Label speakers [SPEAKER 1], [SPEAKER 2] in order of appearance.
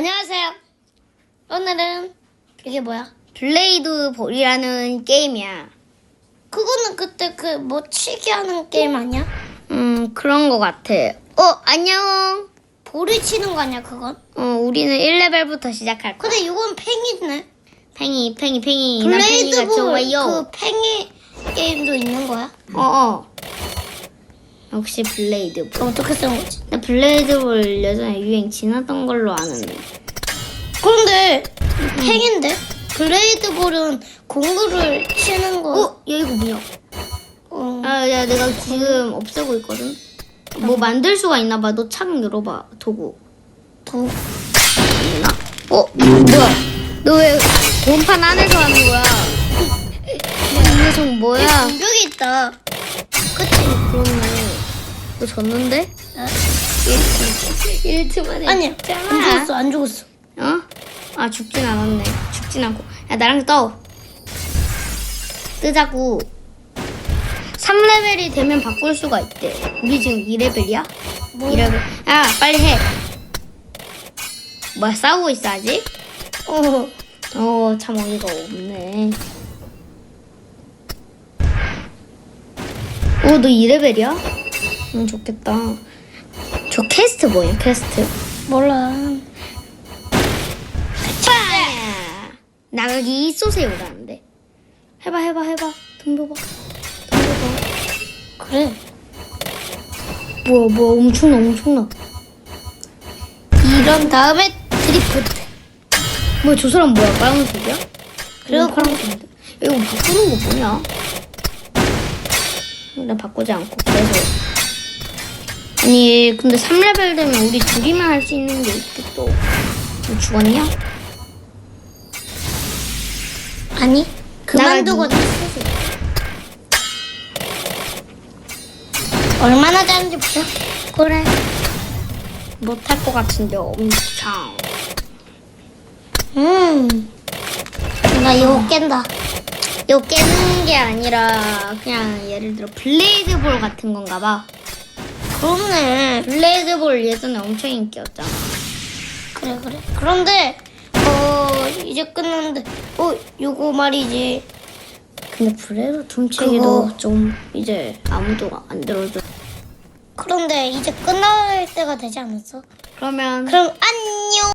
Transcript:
[SPEAKER 1] 안녕하세요. 오늘은 이게 뭐야? 블레이드 볼이라는 게임이야. 그거는 그때 그 뭐 치기 하는 게임 아니야? 음 그런 거 같아. 어 안녕. 볼을 치는 거 아니야 그건? 어 우리는 1레벨부터 시작할 거야. 근데 이건 팽이네. 팽이 팽이 팽이. 난
[SPEAKER 2] 블레이드
[SPEAKER 1] 팽이가
[SPEAKER 2] 볼
[SPEAKER 1] 좋아요.
[SPEAKER 2] 그 팽이 게임도 있는 거야?
[SPEAKER 1] 어어. 역시 블레이드 볼.
[SPEAKER 2] 어떻게 쓰는 거지?
[SPEAKER 1] 나 블레이드 볼 예전에 유행 지났던 걸로 아는데.
[SPEAKER 2] 그런데 팽인데 블레이드 볼은 공구를 치는 거.
[SPEAKER 1] 어? 야 이거 뭐야?
[SPEAKER 2] 어.
[SPEAKER 1] 아, 야, 내가 지금 없애고 있거든. 뭐 만들 수가 있나 봐. 너 창 열어봐. 도구.
[SPEAKER 2] 도.
[SPEAKER 1] 있나? 어? 뭐야? 너왜 본판 안에서 하는 거야? 이 녀석 뭐야?
[SPEAKER 2] 공격이 있다.
[SPEAKER 1] 그치? 그러네. 너 졌는데?
[SPEAKER 2] 어?
[SPEAKER 1] 1트, 1트만
[SPEAKER 2] 아니야. 안
[SPEAKER 1] 했잖아.
[SPEAKER 2] 죽었어. 안 죽었어.
[SPEAKER 1] 어? 아, 죽진 않았네. 죽진 않고. 야, 나랑 떠. 뜨자고. 3레벨이 되면 바꿀 수가 있대. 우리 지금 2레벨이야?
[SPEAKER 2] 뭐?
[SPEAKER 1] 2레벨. 야, 빨리 해. 뭐야, 싸우고 있어, 아직?
[SPEAKER 2] 어.
[SPEAKER 1] 어, 참 어이가 없네. 오, 너 2레벨이야? 응, 좋겠다. 저 퀘스트 뭐야, 퀘스트?
[SPEAKER 2] 몰라.
[SPEAKER 1] 차! 나가기 쏘세요라는데. 해봐, 해봐, 해봐. 덤벼봐. 덤벼봐.
[SPEAKER 2] 그래.
[SPEAKER 1] 뭐야, 뭐야, 엄청나, 엄청나.
[SPEAKER 2] 이런 다음에 드리프트.
[SPEAKER 1] 뭐야, 저 사람 뭐야, 빨간색이야?
[SPEAKER 2] 그래요,
[SPEAKER 1] 이거 파란색인데. 이거 바꾸는 거 뭐냐? 나 바꾸지 않고 계속. 아니, 근데 3레벨 되면 우리 둘이만 할 수 있는 게 있겠다. 너 죽었냐?
[SPEAKER 2] 아니. 그만두고
[SPEAKER 1] 나가기.
[SPEAKER 2] 얼마나 잘하는지 보자.
[SPEAKER 1] 그래. 못할 것 같은데, 엄청.
[SPEAKER 2] 음. 나 이거 깬다.
[SPEAKER 1] 이거 깨는 게 아니라, 그냥 예를 들어 블레이드 볼 같은 건가 봐.
[SPEAKER 2] 그렇네.
[SPEAKER 1] 블레이드 볼 예전에 엄청 인기였잖아.
[SPEAKER 2] 그래 그래. 그런데 어 이제 끝났는데 어 요거 말이지.
[SPEAKER 1] 근데 브레로 둠치기도
[SPEAKER 2] 그거-
[SPEAKER 1] 좀 이제 아무도 안 들어줘.
[SPEAKER 2] 그런데 이제 끝날 때가 되지 않았어?
[SPEAKER 1] 그러면
[SPEAKER 2] 그럼 안녕.